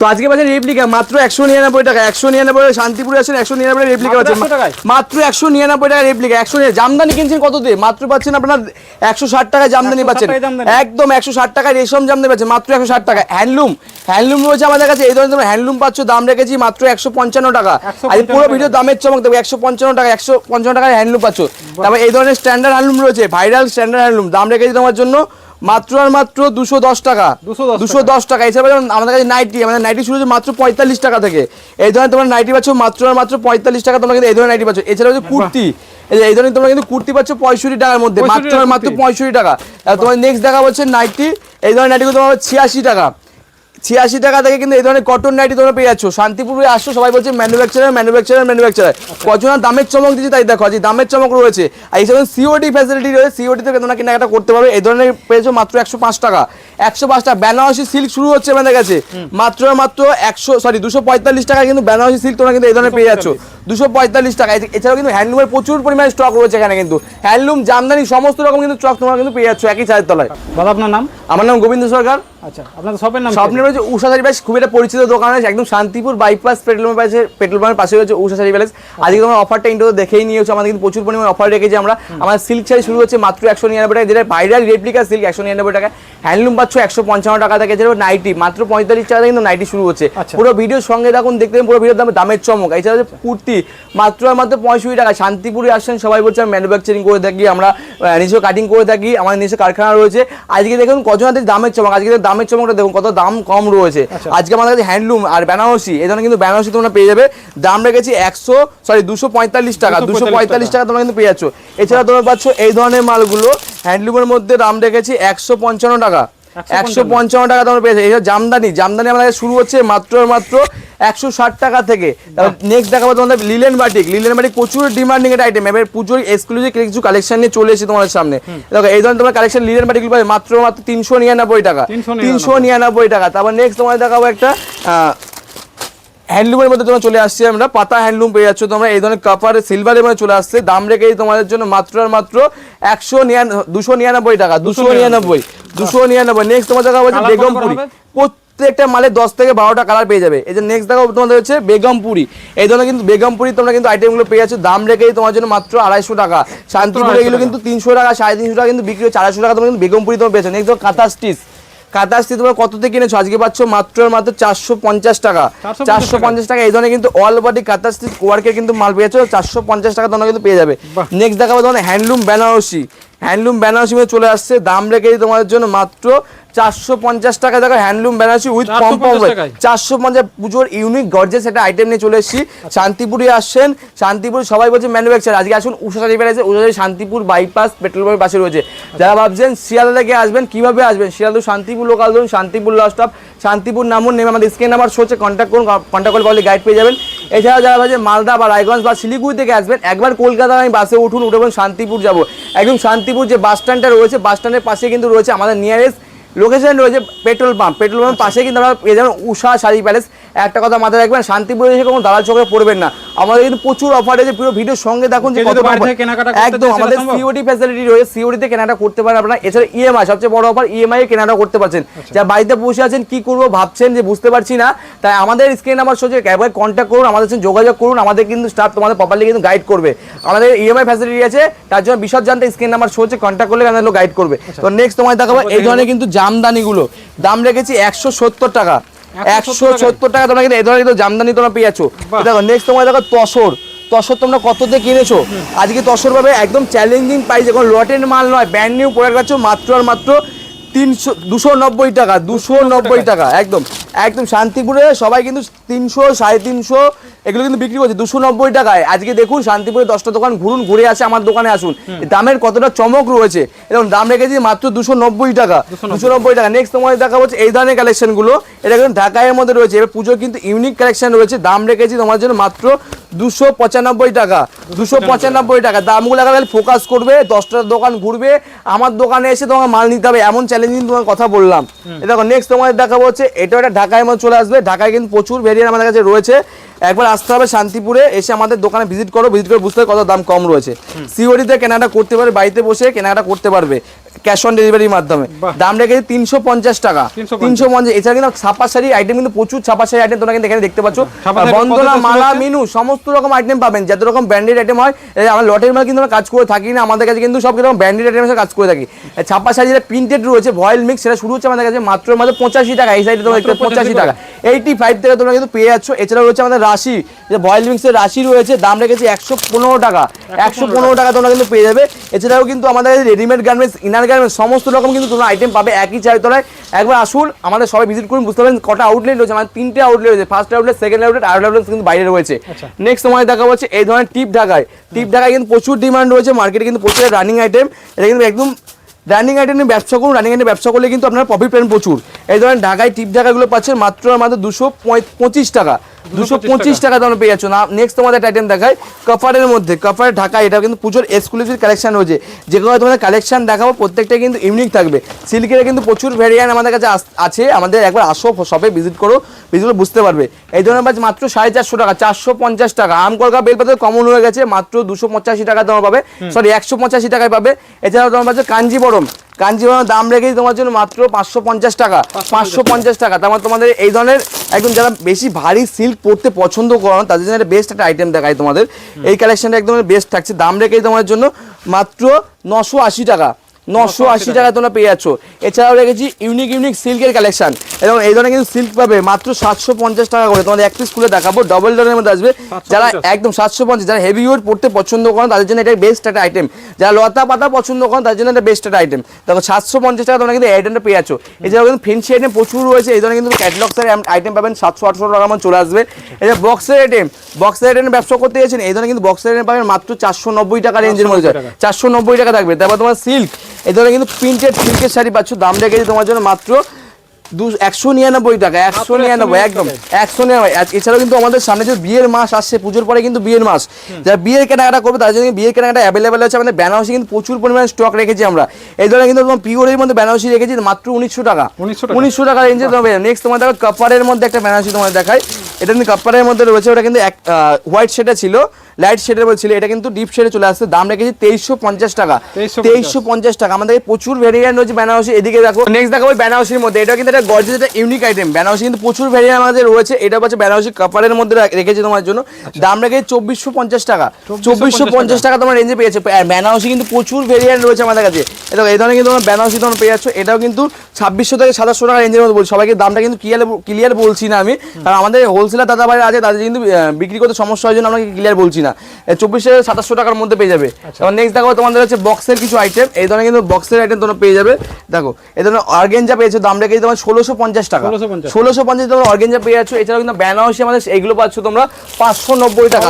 তো আজকে বাজার রেপ্লিকা মাত্র একশো নিরানব্বই টাকা একশো নিরানব্বই শান্তিপুরে আছেন একশো নিরানব্বই রেপ্লিকা মাত্র আছে 100 টাকায়? মাত্র একশো নিরানব্বই টাকা রেপ্লিকা একশো জামদানি কিনছেন কত দিয়ে মাত্র পাচ্ছেন আপনার একশো ষাট টাকায় জামদানি পাচ্ছেন। একদম একশো ষাট টাকায় রেশম জামদানি পাচ্ছেন মাত্র একশো ষাট টাকা হ্যান্ডলুম হ্যান্ডলুম রয়েছে আমাদের কাছে এই ধরনের হ্যান্ডলুম পাচ্ছ দাম রেখেছি মাত্র একশো পঞ্চান্ন টাকা। 155 আজ পুরো। ভিডিও দামের চমক দেবো একশো পঞ্চান্ন টাকা একশো পঞ্চান্ন টাকায় হ্যান্ডলুম পাচ্ছ। তারপর এই ধরনের স্ট্যান্ডার্ড হ্যান্ডলুম রয়েছে ভাইরাল স্ট্যান্ডার্ড হ্যান্ডলুম দাম রেখেছি তোমার জন্য মাত্র আর মাত্র দুশো দশ টাকা। 210 দুশো দশ টাকা। এছাড়া যেমন আমাদের কাছে নাইটি মানে নাইটি শুরু হচ্ছে মাত্র পঁয়তাল্লিশ টাকা থেকে। এই ধরনের তোমার নাইটি পাচ্ছ মাত্র আর মাত্র পঁয়তাল্লিশ টাকা তোমরা কিন্তু এই ধরনের নাইটি পাচ্ছ। এছাড়া হচ্ছে কুর্তি। এই ধরনের তোমরা কিন্তু কুর্তি পাচ্ছ পঁয়ষট্টি টাকার মধ্যে 65 মাত্র আর মাত্র পঁয়ষট্টি টাকা। তোমার নেক্সট দেখা হচ্ছে নাইটি এই ধরনের নাইটিগুলো তোমার ছিয়াশি টাকা। ছিয়াশি টাকা থেকে কিন্তু এই ধরনের কটন নাইটি তোমরা পেয়ে যাচ্ছ। শান্তিপুরে আসছো, সবাই বলছে ম্যানুফ্যাকচারার ম্যানুফ্যাকচারার ম্যানুফ্যাকচারার কজন দামের চমক দিচ্ছে তাই দেখো আজ দামের চমক রয়েছে। আর এই সময় সিওডি ফ্যাসিলিটি রয়েছে সিওডি থেকে তোমরা কেনাকাটা করতে পারবে। এই ধরনের পেয়েছ মাত্র একশো পাঁচ টাকা। একশো পাঁচ টাকা। বেনারসি সিল্ক শুরু হচ্ছে আমাদের কাছে। মাত্র মাত্র একশো সরি দুশো পঁয়তাল্লিশ টাকা কিন্তু বেনারসি সিল্ক তোমরা কিন্তু এই ধরনের পেয়ে যাচ্ছ। দুশো পঁয়তাল্লিশ টাকা। এছাড়াও কিন্তু হ্যান্ডলুমের প্রচুর পরিমাণে স্টক রয়েছে এখানে কিন্তু। হ্যান্ডলুম জামদানি সমস্ত রকম কিন্তু স্টক তোমরা কিন্তু পেয়ে যাচ্ছ একই ছাদের তলায়। দাদা আপনার নাম? আমার নাম গোবিন্দ সরকার। আচ্ছা আপনাদের শপের নাম? স্বপ্নের রয়েছে উষা শাড়ি প্যালেস খুব একটা পরিচিত দোকান আছে একদম শান্তিপুর বাইপাস পেট্রোল পাম্পের পাশে পেট্রোল পাম্পের পাশে রয়েছে উষা শাড়ি প্যালেস আজকে তোমার অফারটা ইন্টো দেখেই নিয়েছো আমাদের কিন্তু প্রচুর পরিমাণে অফার রেখেছি আমরা। আমার সিল্ক শাড়ি শুরু হচ্ছে মাত্র একশো নিরানব্বই টাকা যেটা ভাইরাল রেপ্লিকা সিল্ক একশো নিরানব্বই টাকা হ্যান্ডলুম পাচ্ছ একশো পঞ্চান্ন টাকা থেকে যেটা নাইটি মাত্র পঁয়তাল্লিশ টাকা কিন্তু নাইটি শুরু হচ্ছে। আচ্ছা। পুরো ভিডিওর সঙ্গে দেখুন দেখতে পুরো ভিডিওর দামে দামের চমক। এছাড়া কুর্তি মাত্র আর মাত্র পঁয়ষট্টি টাকা শান্তিপুরে আসছেন সবাই বলছে আমি ম্যানুফ্যাকচারিং করে থাকি আমরা নিজেও কাটিং করে থাকি আমাদের নিজস্ব কারখানা রয়েছে। আজকে দেখুন কজন হাতে দামের চমক আজকে দামের চমকটা দেখুন কত দাম কম রয়েছে। আচ্ছা। আজকে আমাদের কাছে হ্যান্ডলুম আর বেনারসি এই ধরনের কিন্তু বেনারসি তোমরা পেয়ে যাবে। দাম রেখেছি একশো সরি দুশো পঁয়তাল্লিশ টাকা দুশো পঁয়তাল্লিশ টাকা। তোমরা কিন্তু পেয়ে যাচ্ছ। এছাড়া তোমরা পাচ্ছ এই ধরনের মালগুলো হ্যান্ডলুমের মধ্যে দাম রেখেছি একশো পঞ্চান্ন টাকা। একশো পঞ্চান্ন। টাকা তোমরা পেয়েছে এটা জামদানি জামদানি আমাদের শুরু হচ্ছে মাত্র মাত্র একশো ষাট টাকা থেকে। নেক্সট দেখাবো তোমাদের লিলেন বাটিক লিলেন বাটিক প্রচুর ডিমান্ডিং একটা আইটেম এবার পুজোর এক্সক্লুসিভ কিছু কালেকশন নিয়ে চলে এসেছি তোমাদের সামনে। দেখো এই ধরনের তোমার কালেকশন লিলেন বাটিক পাবে মাত্র মাত্র তিনশো নিরানব্বই টাকা। তিনশো নিরানব্বই। টাকা। তারপর নেক্সট তোমাদের দেখাবো একটা আহ, হ্যান্ডলুমের মধ্যে তোমরা চলে আসছি আমরা। পাতা হ্যান্ডলুম পেয়ে যাচ্ছ তোমরা। এই ধরনের কাপার সিলভারের মধ্যে চলে আসছে। দাম রেখেই তোমাদের জন্য মাত্র আর মাত্র একশো দুশো নিরানব্বই টাকা। দুশো নিরানব্বই। দুশো নিরানব্বই। নেক্সট তোমার দেখা হচ্ছে বেগমপুরি? প্রত্যেকটা মালে দশ থেকে বারোটা কালার পেয়ে যাবে। এই যে নেক্সট দেখো তোমাদের হচ্ছে বেগমপুরি এই ধরনের কিন্তু বেগমপুরি তোমরা কিন্তু আইটেমগুলো পেয়ে যাচ্ছ। দাম রেখেই তোমার জন্য মাত্র আড়াইশো টাকা। শান্তিপুরে 250 এগুলো কিন্তু তিনশো টাকা সাড়ে তিনশো টাকা কিন্তু বিক্রি হচ্ছে। আড়াইশো টাকা তোমরা কিন্তু বেগমপুরি তোমরা পেয়েছ নেক্সট দেখো কাঁথা স্টিচ কাঁথা স্টিচ তোমরা কত থেকে কিনেছো আজকে পাচ্ছ মাত্র মাত্র চারশো পঞ্চাশ টাকা। চারশো পঞ্চাশ টাকা। এই ধরনের কিন্তু অল বডি কাঁথা স্টিচ ওয়ার্কের কিন্তু মাল পেয়েছ চারশো পঞ্চাশ টাকা তোমরা কিন্তু পেয়ে যাবে। নেক্সট দেখাবো তোমার হ্যান্ডলুম বেনারসি হ্যান্ডলুম বেনারসি চলে আসছে। দাম রেখেই তোমাদের জন্য মাত্র চারশো পঞ্চাশ টাকা দেখো হ্যান্ডলুম বেনারসি উইথ 450 পম্পম চারশো পঞ্চাশ পুজোর ইউনিক গর্জেস একটা আইটেম নিয়ে চলে এসেছি। শান্তিপুরে আসছেন। শান্তিপুর সবাই বলছে ম্যানুফ্যাকচার আজকে আসুন উষা আছে উষা শান্তিপুর বাইপাস পেট্রোল পাম্পের পাশে রয়েছে। যারা ভাবছেন শিয়ালদা থেকে আসবেন কীভাবে আসবেন? শিয়ালদা শান্তিপুর লোকাল ধরুন শান্তিপুর লস স্টপ শান্তিপুর নামুন নেমে আমাদের স্ক্রিন নাম্বার শোচ্ছে কন্ট্যাক্ট করুন কন্ট্যাক্ট করলে পারলে গাইড পেয়ে যাবেন। এছাড়া যারা ভাবছেন মালদা বা রায়গঞ্জ বা শিলিগুড়ি থেকে আসবেন একবার কলকাতা আমি বাসে উঠুন উঠে শান্তিপুর যাব। একদম শান্তিপুর যে বাস স্ট্যান্ডটা রয়েছে বাস স্ট্যান্ডের পাশে কিন্তু রয়েছে আমাদের নিয়ারেস্ট লোকেশন রয়েছে পেট্রোল পাম্প। পেট্রোল পাম্প পাশে কিন্তু আমরা পেয়ে যাবেন উষা শাড়ি প্যালেস। একটা কথা মাথায় রাখবেন শান্তিপুরে এসে কোনো দালাল চোখে পড়বেন না। আমাদের কিন্তু প্রচুর অফার আছে পুরো ভিডিওর সঙ্গে দেখুন যে কেনাকাটা একদম আমাদের সিওডি ফ্যাসিলিটি রয়েছে সিওডিতে কেনাটা করতে পারেন আপনারা। এছাড়া ইএমআই সবচেয়ে বড় অফার ইএমআই কেনাটা করতে পারছেন। আচ্ছা। যা বাড়িতে বসে আছেন কি করব ভাবছেন যে বুঝতে পারছি না। তাই আমাদের স্ক্রিন নাম্বার সোজে একবার কন্ট্যাক্ট করুন আমাদের সাথে যোগাযোগ করুন আমাদের কিন্তু স্টাফ তোমাদের প্রপারলি কিন্তু গাইড করবে। আমাদের ইএমআই ফ্যাসিলিটি আছে তার জন্য বিশদ জানতে স্ক্রিন নাম্বার সোজে কন্ট্যাক্ট করলে আমাদের গাইড করবে। আচ্ছা। তো নেক্সট তোমায় দেখাবো এই ধরনের কিন্তু জামদানিগুলো। দাম রেখেছি একশো সত্তর টাকা। 170 একশো সত্তর টাকা তোমরা কিন্তু এই ধরনের কিন্তু জামদানি তোমরা পেয়েছ দেখো নেক্সট তোমার দেখো তসর। তসর তোমরা কত দিয়ে কিনেছো? আজকে তসর পাবে একদম চ্যালেঞ্জিং প্রাইস এখন লটের মাল নয় ব্যান্ড নিউ প্রোডাক্ট আছে মাত্র আর মাত্র তিনশো দুশো নব্বই টাকা দুশো নব্বই টাকা। একদম। একদম শান্তিপুরে সবাই কিন্তু তিনশো সাড়ে তিনশো এগুলো কিন্তু বিক্রি করছে। দুশো নব্বই টাকায়। আজকে দেখুন শান্তিপুরে দশটা দোকান ঘুরুন ঘুরে আসে আমার দোকানে আসুন। দামের কতটা চমক রয়েছে। এবং দাম রেখেছি মাত্র দুশো নব্বই টাকা। দুশো নব্বই। টাকা। নেক্সট তোমাদের দেখা হচ্ছে এই ধরনের কালেকশনগুলো এটা কিন্তু ঢাকায়ের মধ্যে রয়েছে। এবার পুজোর কিন্তু ইউনিক কালেকশন রয়েছে। দাম রেখেছি তোমার জন্য মাত্র দুশো পঁচানব্বই টাকা দুশো পঁচানব্বই টাকা। দামগুলো খালি ফোকাস করবে দশটা দোকান ঘুরবে আমার দোকানে এসে তোমার মাল নিতে হবে এমন চ্যালেঞ্জিং তোমার কথা বললাম। দেখো নেক্সট তোমাদের দেখাবো হচ্ছে এটা একটা ঢাকায় মধ্যে চলে আসবে ঢাকায় কিন্তু প্রচুর ভেরিয়েন্ট আমাদের কাছে রয়েছে। একবার আসতে হবে শান্তিপুরে এসে আমাদের দোকানে ভিজিট করো ভিজিট করে বুঝতে হবে কত দাম কম রয়েছে। সিওডিতে কেনাটা করতে পারবে বাড়িতে বসে কেনাটা করতে পারবে। ক্যাশ অন ডেলিভারির মাধ্যমে। দাম রেখেছি তিনশো পঞ্চাশ টাকা। তিনশো পঞ্চাশ। এছাড়া কিন্তু ছাপা শাড়ি আইটেম কিন্তু প্রচুর ছাপা শাড়ি আইটেম তোমরা কিন্তু এখানে দেখতে পাচ্ছ। ছাপা বন্দনা মালা মিনু সমস্ত রকম আইটেম পাবেন। যত রকম ব্র্যান্ডেড আইটেম হয় আমার লটের মাল কিন্তু আমরা কাজ করে থাকি না আমাদের কাছে কিন্তু সব রকম ব্র্যান্ডেড আইটেমের কাজ করে থাকি। ছাপা শাড়ি যেটা প্রিন্টেড রয়েছে ভয়েল মিক্স সেটা শুরু হচ্ছে আমাদের কাছে মাত্র মাত্র পঁচাশি টাকা। এই সাইডে তোমার পঁচাশি টাকা। এইটি ফাইভ থেকে তোমরা কিন্তু পেয়ে যাচ্ছ। এছাড়া রয়েছে আমাদের রাশি। যে ভয়েল মিক্সের রাশি রয়েছে দাম রেখেছি একশো পনেরো টাকা। একশো পনেরো টাকা তোমরা কিন্তু পেয়ে যাবে। এছাড়াও কিন্তু আমাদের কাছে রেডিমেড গার্মেন্টস ইনার গার্মেন্টস সমস্ত রকম কিন্তু তোমরা আইটেম পাবে একই চারিতলায়। একবার আসুন আমাদের সবাই ভিজিট করুন বুঝতে পারবেন কটা আউটলেট রয়েছে আমাদের তিনটে আউটলেট রয়েছে। ফার্স্ট আউটলেট সেকেন্ড আউটলেট আর আউটলেট কিন্তু বাইরে রয়েছে। নেক্সট তোমায় দেখা হচ্ছে এই ধরনের টিপ ঢাকায়। টিপ ঢাকায় কিন্তু প্রচুর ডিমান্ড রয়েছে মার্কেটে কিন্তু প্রচুর রানিং আইটেম এটা কিন্তু একদম রানিং আইটেমে ব্যবসা করুন রানিং আইটেম ব্যবসা করলে কিন্তু আপনার প্রফিট পাবেন প্রচুর। এই ধরনের ঢাকায় টিপ ঢাকাগুলো পাচ্ছেন মাত্র আর মাত্র দুশো পঁচিশ টাকা। দুশো পঁচিশ টাকা। তোমরা পেয়ে যাচ্ছ। না নেক্সট তোমাদের একটা আইটেম দেখায় কপারের মধ্যে কপারের ঢাকা এটা কিন্তু পুজোর এক্সক্লুসিভ কালেকশন রয়েছে। যেগুলো তোমাদের কালেকশন দেখাবো প্রত্যেকটা কিন্তু ইউনিক থাকবে। সিল্কের কিন্তু প্রচুর ভ্যারিয়েন্ট আমাদের কাছে আছে। আমাদের একবার আসো শপে ভিজিট করো ভিজিট বুঝতে পারবে। এই ধরনের বাজ মাত্র সাড়ে চারশো টাকা চারশো পঞ্চাশ টাকা। আম কলকা বেলপাতা কমন হয়ে গেছে মাত্র দুশো পঁচাশি টাকা তোমার পাবে। সরি একশো পঁচাশি টাকায় পাবে। এছাড়াও তোমার পাচ্ছে কাঞ্জিবরম কাঞ্জিবরম দাম রেখেছি তোমার জন্য মাত্র পাঁচশো পঞ্চাশ টাকা। পাঁচশো পঞ্চাশ। টাকা। তার মানে তোমাদের এই ধরনের একদম যারা বেশি ভারী সিল্ক পরতে পছন্দ করো না, তাদের জন্য একটা বেস্ট একটা আইটেম দেখায় তোমাদের। এই কালেকশনটা একদম বেস্ট থাকছে। দাম রেখেছি তোমার জন্য মাত্র নশো আশি টাকা। নশো আশি টাকা তোমরা পেয়ে যাচ্ছ। এছাড়াও রেখেছি ইউনিক ইউনিক সিল্কের কালেকশন এবং এই ধরনের কিন্তু সিল্ক পাবে মাত্র সাতশো পঞ্চাশ টাকা করে। তোমাদের এক পিস খুলে দেখাবো ডবল ডলের মধ্যে আসবে। যারা একদম সাতশো পঞ্চাশ যারা হেভি ওয়েট পড়তে পছন্দ করেন তাদের জন্য এটা বেস্ট একটা আইটেম যারা লতা পাতা পছন্দ করেন তাদের জন্য এটা বেস্ট একটা আইটেম দেখো সাতশো পঞ্চাশ টাকা তোমরা কিন্তু এই আইটেমটা পেয়ে যাচ্ছ। এছাড়াও কিন্তু ফেন্সি আইটেম প্রচুর রয়েছে। এই ধরনের কিন্তু ক্যাটলগসের আইটেম পাবেন সাতশো আটশো টাকা মতো চলে আসবে। এটা বক্সের আইটেম বক্সের আইটেম ব্যবসা করতে গেছেন এই ধরনের কিন্তু বক্সের আইটেম পাবেন মাত্র চারশো নব্বই টাকা রেঞ্জের মধ্যে। চারশো নব্বই টাকা। থাকবে। তারপর তোমার সিল্ক এই ধরনের কিন্তু প্রিন্টেড সিল্কের শাড়ি পাচ্ছ দাম রেখেছি তোমার জন্য মাত্র একশো নিরানব্বই টাকা একশো নিরানব্বই 199 একদম একশো নিরানব্বই। এছাড়াও কিন্তু আমাদের সামনে যে বিয়ের মাস আসছে পুজোর পরে কিন্তু বিয়ের মাস। যারা বিয়ের কেনাকাটা করবে তাদের জন্য বিয়ের কেনাকাটা অ্যাভেলেবেল আছে। আমাদের বেনারসি কিন্তু প্রচুর পরিমাণে স্টক রেখেছি আমরা। এই ধরনের কিন্তু তোমার পিওরের মধ্যে বেনারসি রেখেছি মাত্র উনিশশো টাকা। 1900 টাকা। উনিশশো টাকা রেঞ্জে তোমার নেক্সট তোমার দেখো কাপারের মধ্যে একটা বেনারসি তোমার দেখায় এটা কিন্তু কাপারের মধ্যে রয়েছে ওটা কিন্তু এক হোয়াইট শেডে ছিল। লাইট শেডের মধ্যে ছিল এটা কিন্তু ডিপ শেডে চলে আসছে দাম রেখেছি তেইশশো পঞ্চাশ টাকা। তেইশশো পঞ্চাশ। টাকা আমাদের প্রচুর ভেরিয়েন্ট রয়েছে বেনারসি এদিকে দেখো নেক্সট দেখো বেনারসির মধ্যে এটা কিন্তু একটা গর্জেস একটা ইউনিক আইটেম বেনারসি কিন্তু প্রচুর ভেরিয়েন্ট আমাদের রয়েছে এটা হচ্ছে বেনারসি কাপড়ের মধ্যে রেখেছি তোমার জন্য। দাম রেখেছি চব্বিশশো পঞ্চাশ টাকা। চব্বিশশো পঞ্চাশ টাকা তোমার রেঞ্জে পেয়েছে। আর বেনারসি কিন্তু প্রচুর ভেরিয়েন্ট রয়েছে আমাদের কাছে। এটা এই ধরনের কিন্তু তোমরা বেনারসি তোমরা পেয়ে যাচ্ছ। এটাও কিন্তু ছাব্বিশশো থেকে সাতাশশো টাকা রেঞ্জের মধ্যে বলছি। সবাইকে দামটা কিন্তু ক্লিয়ার ক্লিয়ার বলছি না আমি। কারণ আমাদের হোলসেলার দাদা ভাই আছে তাদের কিন্তু বিক্রি করতে সমস্যা হয় জন্য আমরা ক্লিয়ার বলছি না। চব্বিশ থেকে সাতাশশো টাকার মধ্যে পেয়ে যাবে। এবং নেক্সট দেখো তোমাদের হচ্ছে বক্সের কিছু আইটেম এই ধরনের কিন্তু বক্সের আইটেম তোমরা পেয়ে যাবে। দেখো এই ধরনের অর্গেঞ্জা পেয়েছ দাম রেখেছি তোমার ষোলোশো পঞ্চাশ টাকা। ষোলোশো পঞ্চাশ। তোমরা অর্গেঞ্জা পেয়ে যাচ্ছ। এছাড়াও কিন্তু বেনারসি আমাদের এইগুলো পাচ্ছ তোমরা পাঁচশো নব্বই টাকা?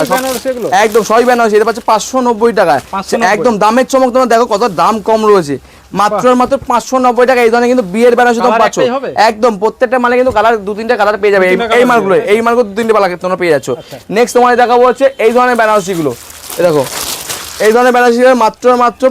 একদম সবই বেনারসি এটা পাচ্ছে পাঁচশো নব্বই 590 একদম দামের চমক তোমরা দেখো কত দাম কম রয়েছে। মাত্র মাত্র পাঁচশো নব্বই টাকা। এই ধরনের কিন্তু বিয়ের বেনারসি তোমরা Colour পাচ্ছ। একদম প্রত্যেকটা মালে কিন্তু কালার দু তিনটা কালার পেয়ে যাবে। এই- মালগুলো এই মালগুলো দু তিনটে কালার তোমরা পেয়ে যাচ্ছ। আচ্ছা। নেক্সট তোমার দেখাবো হচ্ছে এই ধরনের বেনারসিগুলো দেখো। এই ধরনের বেনারসি মাত্র মাত্র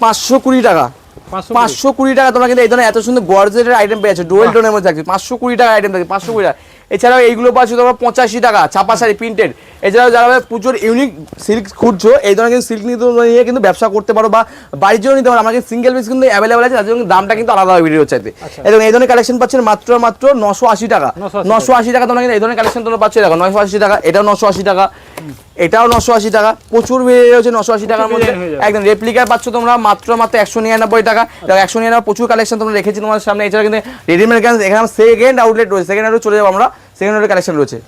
পাঁচশো কুড়ি টাকা। পাঁচশো কুড়ি। টাকা তোমরা কিন্তু এই ধরনের এত সুন্দর গর্জেটের আইটেম পেয়েছ ডুয়েল টোনের মধ্যে থাকছে। পাঁচশো কুড়ি টাকা আইটেম থাকে পাঁচশো কুড়ি টাকা। এছাড়াও এইগুলো পাচ্ছ তোমরা পঁচাশি টাকা ছাপা শাড়ি প্রিন্টেড। এছাড়াও যারা পুজোর ইউনিক সিল্ক খুঁজছো এই ধরনের কিন্তু সিল্ক নিয়ে কিন্তু ব্যবসা করতে পারো বা বাড়ির জন্য নিতে পারো। আমাদের সিঙ্গেল পিস কিন্তু অ্যাভেলেবেল আছে তার জন্য দামটা কিন্তু আলাদা হবে ভিডিও চাইতে। এবং এই ধরনের কালেকশন পাচ্ছেন মাত্র মাত্র নশো আশি টাকা। নশো আশি টাকা। তোমরা কিন্তু এই ধরনের কালেকশন তোমরা পাচ্ছ দেখো নশো আশি টাকা এটাও নশো আশি টাকা। এটাও নশো আশি টাকা। প্রচুর বেড়ে রয়েছে নশো আশি টাকার মধ্যে। একদম রেপ্লিকার পাচ্ছ তোমরা মাত্র মাত্র একশো নিরানব্বই টাকা। একশো নিরানব্বই প্রচুর কালেকশন তোমরা রেখেছি তোমার সামনে। এছাড়া কিন্তু রেডিমেড গ্যান্স এখানে সেকেন্ড আউটলেট রয়েছে। সেকেন্ড আউটলেট চলে যাব আমরা। সেকেন্ড আউটলেট কালেকশন রয়েছে।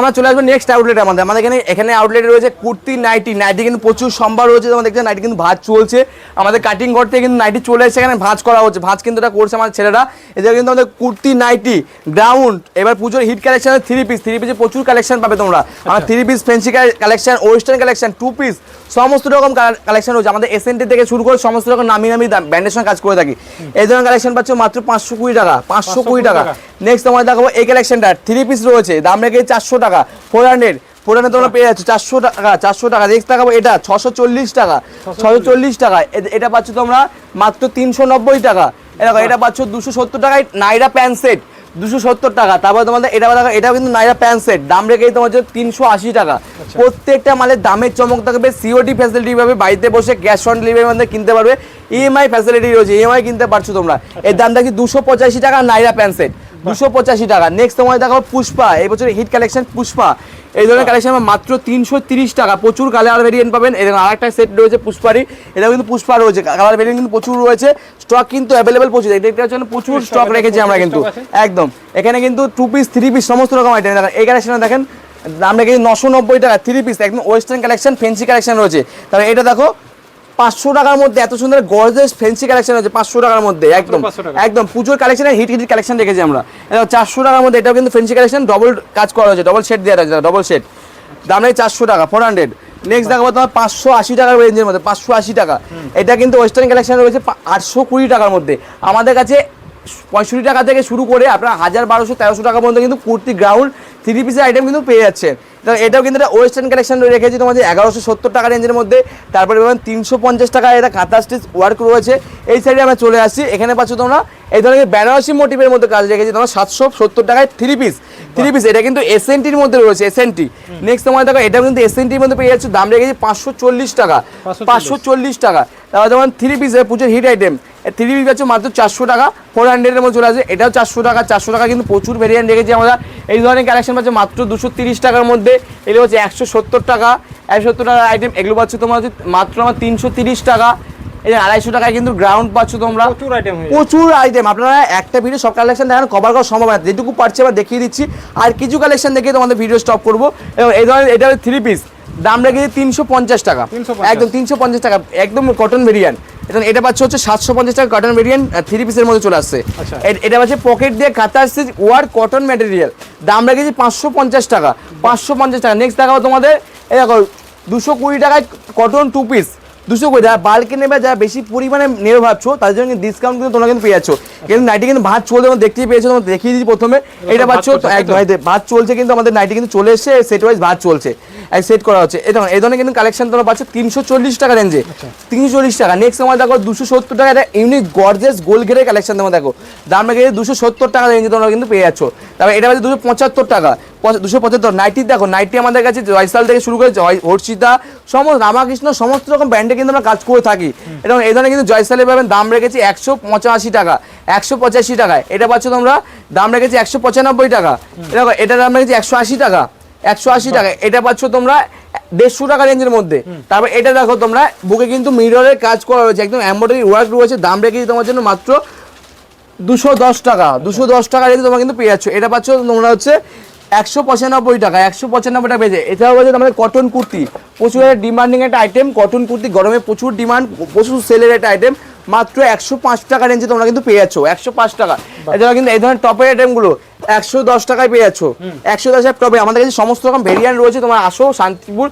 আমরা চলে আসব নেক্সট আউটলেট আমাদের। আমাদের এখানে এখানে আউটলেট রয়েছে কুর্তি নাইটি নাইটি কিন্তু প্রচুর সম্ভার রয়েছে তোমরা দেখছেন নাইটি কিন্তু ভাজ চলছে। আমাদের কাটিং ঘর থেকে কিন্তু নাইটি চলে এসেছে এখানে ভাজ করা হচ্ছে। ভাজ কিন্তু এটা করছে আমাদের ছেলেরা। এদের কিন্তু আমাদের কুর্তি নাইটি গ্রাউন্ড এবার পুজোর hit collection three piece three পিসে প্রচুর কালেকশন পাবে তোমরা। আমার three piece fancy collection western collection two piece সমস্ত রকম কালেকশন রয়েছে। আমাদের এসএনটি থেকে শুরু করে সমস্ত রকম নামি নামি ব্যান্ডের সঙ্গে কাজ করে থাকি। এই ধরনের কালেকশন পাচ্ছ মাত্র পাঁচশো কুড়ি টাকা। পাঁচশো কুড়ি টাকা। টাকা। নেক্সট তোমার দেখাবো এই কালেকশনটা থ্রি পিস রয়েছে দাম রেখে চারশো টাকা। ফোর হান্ড্রেড ফোর হান্ড্রেড তোমরা পেয়ে যাচ্ছ চারশো টাকা চারশো টাকা। নেক্সট দেখাবো এটা ছশো চল্লিশ টাকা। ছশো চল্লিশ। টাকা। এটা পাচ্ছ তোমরা মাত্র তিনশো নব্বই টাকা। এরকম এটা পাচ্ছ দুশো সত্তর টাকায় নাইরা প্যান্ট সেট। দুশো সত্তর টাকা। তারপর তোমাদের এটা দেখো এটাও কিন্তু নাইরা প্যান্ট সেট। দাম রেখেই তোমার হচ্ছে তিনশো আশি টাকা। প্রত্যেকটা মালের দামের চমক থাকবে। সিওডি ফ্যাসিলিটি পাবে বাড়িতে বসে ক্যাশ অন ডেলিভারির মধ্যে কিনতে পারবে। ইএমআই ফ্যাসিলিটি রয়েছে ইএমআই কিনতে পারছ তোমরা। এর দাম দেখি দুশো পঁচাশি টাকা নাইরা প্যান্ট সেট। দুশো পঁচাশি টাকা। নেক্সট তোমার দেখো পুষ্পা। এই বছর হিট কালেকশন পুষ্পা। এই ধরনের কালেকশন মাত্র তিনশো তিরিশ টাকা। প্রচুর কালার ভেরিয়েন্ট পাবেন। এর আরেকটা সেট রয়েছে পুষ্পারি এটা কিন্তু পুষ্পা রয়েছে। কালার ভেরিয়েন্ট কিন্তু প্রচুর রয়েছে। স্টক কিন্তু অ্যাভেলেবেল প্রচুর। এটা একটা হচ্ছে প্রচুর স্টক রেখেছি আমরা কিন্তু। একদম। এখানে কিন্তু টু পিস থ্রি পিস সমস্ত রকম আইটেম দেখেন এই কালেকশনে দেখেন দাম কিন্তু নশো নব্বই টাকা থ্রি পিস একদম ওয়েস্টার্ন কালেকশন ফেন্সি কালেকশন রয়েছে। তবে এটা দেখো পাঁচশো টাকার মধ্যে এত সুন্দর গর্জেস ফেন্সি কালেকশন আছে পাঁচশো টাকার মধ্যে একদম। একদম পুজোর কালেকশনের হিট হিট কালেকশন রেখেছি আমরা। চারশো টাকার মধ্যে এটাও কিন্তু ফেন্সি কালেকশন ডবল কাজ করা হয়েছে ডবল সেট দেওয়া আছে ডবল সেট দাম নেই চারশো টাকা ফোর হান্ড্রেড নেক্সট দেখাবো তোমার পাঁচশো আশি টাকার রেঞ্জের মধ্যে পাঁচশো আশি টাকা। এটা কিন্তু ওয়েস্টার্ন কালেকশন রয়েছে আটশো কুড়ি টাকার মধ্যে। আমাদের কাছে পঁয়ষট্টি টাকা থেকে শুরু করে আপনার হাজার বারোশো তেরোশো টাকা পর্যন্ত কিন্তু কুর্তি গ্রাউন্ড থ্রি পিসের আইটেম কিন্তু পেয়ে যাচ্ছেন। তো এটাও কিন্তু একটা ওয়েস্টার্ন কালেকশন রেখেছি তোমাদের এগারোশো সত্তর টাকা রেঞ্জের মধ্যে। তারপরে পাবেন তিনশো পঞ্চাশ টাকা এটা কাঁথা স্টিচ ওয়ার্ক রয়েছে। এই সাইডে আমরা চলে আসছি এখানে পাচ্ছ তোমরা এই ধরনের বেনারসি মোটিভের মধ্যে কাজ রেখেছি তোমরা সাতশো সত্তর টাকায় থ্রি পিস থ্রি পিস এটা কিন্তু এসএনটির মধ্যে রয়েছে এসএনটি নেক্সট তোমার দেখো এটা কিন্তু এসএনটির মধ্যে পেয়ে যাচ্ছে দাম রেখেছি পাঁচশো চল্লিশ টাকা। পাঁচশো চল্লিশ। টাকা। তারপর যেমন থ্রি পিসের পুজোর হিট আইটেম থ্রি পিস পাচ্ছ মাত্র চারশো টাকা। ফোর হান্ড্রেডের মধ্যে চলে আসে। এটাও চারশো টাকা চারশো টাকা কিন্তু প্রচুর ভেরিয়েন্ট রেখেছি আমরা। এই ধরনের কালেকশন পাচ্ছে মাত্র দুশো তিরিশ টাকার মধ্যে। এগুলো হচ্ছে একশো সত্তর টাকা একশো সত্তর টাকার আইটেম এগুলো পাচ্ছ তোমার হচ্ছে মাত্র আমার তিনশো তিরিশ টাকা। এই আড়াইশো টাকায় কিন্তু গ্রাউন্ড পাচ্ছ তোমরা। প্রচুর আইটেম প্রচুর আইটেম আপনারা একটা ভিডিও সব কালেকশন দেখানো কভার করা সম্ভব না। যেটুকু পারছি আবার দেখিয়ে দিচ্ছি। আর কিছু কালেকশন দেখে তোমাদের ভিডিও স্টপ করব। এবং এই ধরনের এটা থ্রি পিস দাম রেখেছি তিনশো পঞ্চাশ টাকা। 350 একদম তিনশো পঞ্চাশ টাকা। একদম কটন ভেরিয়ান্ট এটা এটা পাচ্ছে হচ্ছে সাতশো পঞ্চাশ টাকা কটন ভেরিয়েন্ট থ্রি পিসের মধ্যে চলে আসছে। আচ্ছা। এটা পাচ্ছে পকেট দিয়ে কাতার আসছে ওয়ার কটন ম্যাটেরিয়াল দাম রেখেছি পাঁচশো পঞ্চাশ টাকা পাঁচশো পঞ্চাশ টাকা। নেক্সট দেখাবো তোমাদের এই দেখো দুশো কুড়ি টাকায় কটন টু পিস দুশো কুড়ি যারা বাল্কে নেবে যারা বেশি পরিমাণে নেবে ভাবছ তাদের জন্য ডিসকাউন্ট কিন্তু তোমরা কিন্তু পেয়ে যাচ্ছ। কিন্তু নাইটি কিন্তু ভাত চলছে তোমরা দেখতেই পেয়েছ তোমরা দেখিয়ে দিচ্ছি প্রথমে। এটা ভাত পাচ্ছ চলছে, একদম। ভাত চলছে কিন্তু আমাদের নাইটি কিন্তু চলে এসছে সেট ওয়াইজ ভাত চলছে। এক সেট করা হচ্ছে। এটা এই ধরনের কিন্তু কালেকশন তোমরা পাচ্ছ তিনশো চল্লিশ টাকা রেঞ্জে তিনশো চল্লিশ টাকা। নেক্সট তোমার দেখো দুশো সত্তর টাকা একটা ইউনিক গর্জেস গোল ঘেরের কালেকশন তোমরা দেখো। দাম রেখে দুশো সত্তর টাকা রেঞ্জে তোমরা কিন্তু পেয়ে যাচ্ছ। তারপর এটা পাচ্ছে দুশো পঁচাত্তর টাকা। দুশো পঁচাত্তর। নাইটি দেখো নাইটি আমাদের কাছে জয়সাল থেকে শুরু করে জয় হর্ষিতা সমস্ত রামাকৃষ্ণ সমস্ত রকম ব্র্যান্ডে কিন্তু আমরা কাজ করে থাকি। এবং এই ধরনের কিন্তু জয়সালে পাবেন দাম রেখেছি একশো পঁচাশি টাকা। একশো পঁচাশি টাকায়। এটা পাচ্ছ তোমরা দাম রেখেছি একশো পঁচানব্বই টাকা। দেখো এটার দাম রেখেছি একশো আশি টাকা। একশো আশি টাকা। এটা পাচ্ছ তোমরা দেড়শো টাকা রেঞ্জের মধ্যে। তারপর এটা দেখো তোমরা বুকে কিন্তু মিররের কাজ করা রয়েছে একদম এম্বয়ডারি ওয়ার্ক রয়েছে দাম রেখেছি তোমার জন্য মাত্র দুশো দশ টাকা। দুশো দশ টাকা রেঞ্জে তোমরা কিন্তু পেয়ে যাচ্ছ। এটা পাচ্ছ তোমরা হচ্ছে একশো পঁচানব্বই টাকা একশো পঁচানব্বই টাকা পেয়েছে এছাড়াও হচ্ছে আমাদের কটন কুর্তি। প্রচুর ডিমান্ডিং একটা আইটেম কটন কুর্তি গরমে প্রচুর ডিমান্ড প্রচুর সেলের একটা আইটেম মাত্র একশো পাঁচ টাকা রেঞ্জে তোমরা কিন্তু পেয়ে যাচ্ছ একশো পাঁচ টাকা। এছাড়া কিন্তু এই ধরনের টপের আইটেমগুলো একশো দশ টাকায় পেয়ে যাচ্ছ। একশো দশ টপে আমাদের কাছে সমস্ত রকম ভেরিয়েন্ট রয়েছে। তোমার আসো Shantipur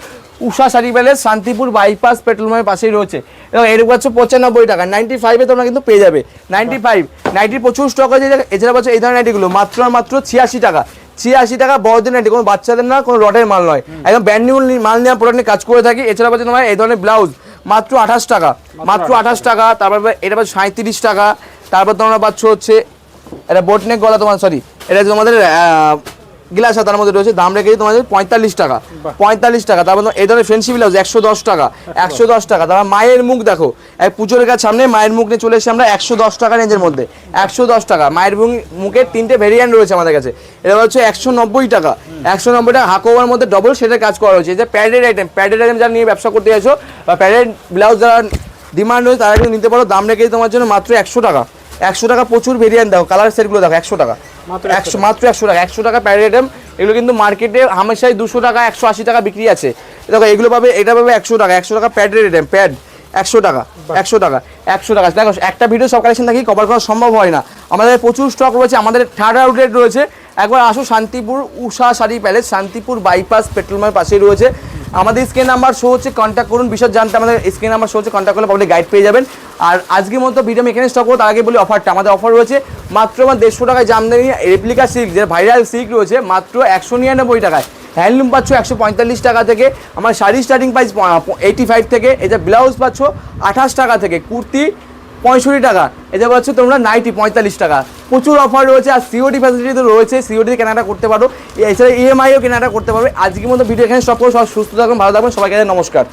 Usha Sari Palace Shantipur bypass petrol পাম্পের পাশেই রয়েছে। এবং এর পাচ্ছে পঁচানব্বই টাকা নাইনটি ফাইভে তোমরা কিন্তু পেয়ে যাবে। নাইনটি ফাইভ নাইনটির প্রচুর স্টক আছে। এছাড়া পাচ্ছে এই ধরনের নাইটিগুলো মাত্র মাত্র ছিয়াশি টাকা। ছিয়াশি টাকা বড়দিন নাইটি কোনো বাচ্চাদের না কোনো রটের মাল নয়। একদম ব্র্যান্ড নিউ মাল নেওয়া প্রোডাক্ট নিয়ে কাজ করে থাকি। এছাড়া পাচ্ছে তোমার এই ধরনের ব্লাউজ মাত্র আঠাশ টাকা। মাত্র আঠাশ টাকা। তারপর এটা পাচ্ছ সাঁত্রিশ টাকা। তারপর তোমরা পাচ্ছ হচ্ছে এটা বোটনেক গলা তোমার সরি এটা হচ্ছে তোমাদের গিলাস তার মধ্যে রয়েছে দাম রেখেছি তোমাদের পঁয়তাল্লিশ টাকা। পঁয়তাল্লিশ টাকা তারপর এই ধরনের ফ্রেন্সি ব্লাউজ একশো দশ টাকা একশো দশ টাকা। তারপর মায়ের মুখ দেখো এক পুজোর কাছে সামনে মায়ের মুখ নিয়ে চলে এসে আমরা একশো দশ টাকা রেঞ্জের মধ্যে একশো দশ টাকা। মায়ের মুখ মুখের তিনটে ভেরিয়েন্ট রয়েছে আমাদের কাছে। এটা হচ্ছে একশো নব্বই টাকা। একশো নব্বই টাকা হাকোভার মধ্যে ডবল সেটার কাজ করা হয়েছে। যে প্যাডেড আইটেম প্যাডেড আইটেম যারা নিয়ে ব্যবসা করতে চাইছো বা প্যাডেড ব্লাউজ যারা ডিমান্ড রয়েছে তারা কিন্তু নিতে পারো। দাম রেখেছি তোমার জন্য মাত্র একশো টাকা। একশো টাকা প্রচুর ভেরিয়েন্ট দেখো কালার সেটগুলো দেখো একশো টাকা। একশো মাত্র একশো টাকা একশো টাকা প্যাড আইটেম এগুলো কিন্তু মার্কেটে হামেশাই দুশো টাকা একশো আশি টাকা বিক্রি আছে। দেখো এগুলো পাবে এটা পাবে একশো টাকা একশো টাকা প্যাডের আইটেম প্যাড একশো টাকা একশো টাকা একশো টাকা। দেখো একটা ভিডিও সব কালেকশন থাকি কভার করা সম্ভব হয় না। আমাদের প্রচুর স্টক রয়েছে আমাদের থার্ড আউটলেট রয়েছে। একবার আসো Shantipur, Usha Sari Palace Shantipur bypass petrol পাম্পের পাশেই রয়েছে। আমাদের স্ক্রিন নাম্বার শো হচ্ছে কন্ট্যাক্ট করুন। বিশদ জানতে আমাদের স্ক্রিন নাম্বার শো হচ্ছে কন্ট্যাক্ট করলে পাবলিক গাইড পেয়ে যাবেন। আর আজকের মতো ভিডিও আমি এখানে স্টক করব, তার আগে বলি অফারটা আমাদের অফার রয়েছে, মাত্র আমার দেড়শো টাকায় জামদানি রেপ্লিকা সিল্ক যে ভাইরাল সিল্ক রয়েছে, মাত্র একশো নিরানব্বই টাকায়। হ্যান্ডলুম পাচ্ছ একশো পঁয়তাল্লিশ টাকা থেকে। আমার sari starting price eighty five থেকে। এটা ব্লাউজ পাচ্ছ আঠাশ টাকা থেকে। কুর্তি পঁয়ষট্টি টাকা। এটা পাচ্ছ তোমরা নাইটি পঁয়তাল্লিশ টাকা। প্রচুর অফার রয়েছে, আর সিওডি ফ্যাসিলিটি তো রয়েছে সিওডি কেনাটা করতে পারো। এছাড়া ইএমআইও কেনাটা করতে পারবে। আজকের মতো ভিডিও এখানে সব সুস্থ থাকুন, ভালো থাকুন, সবাইকে নমস্কার।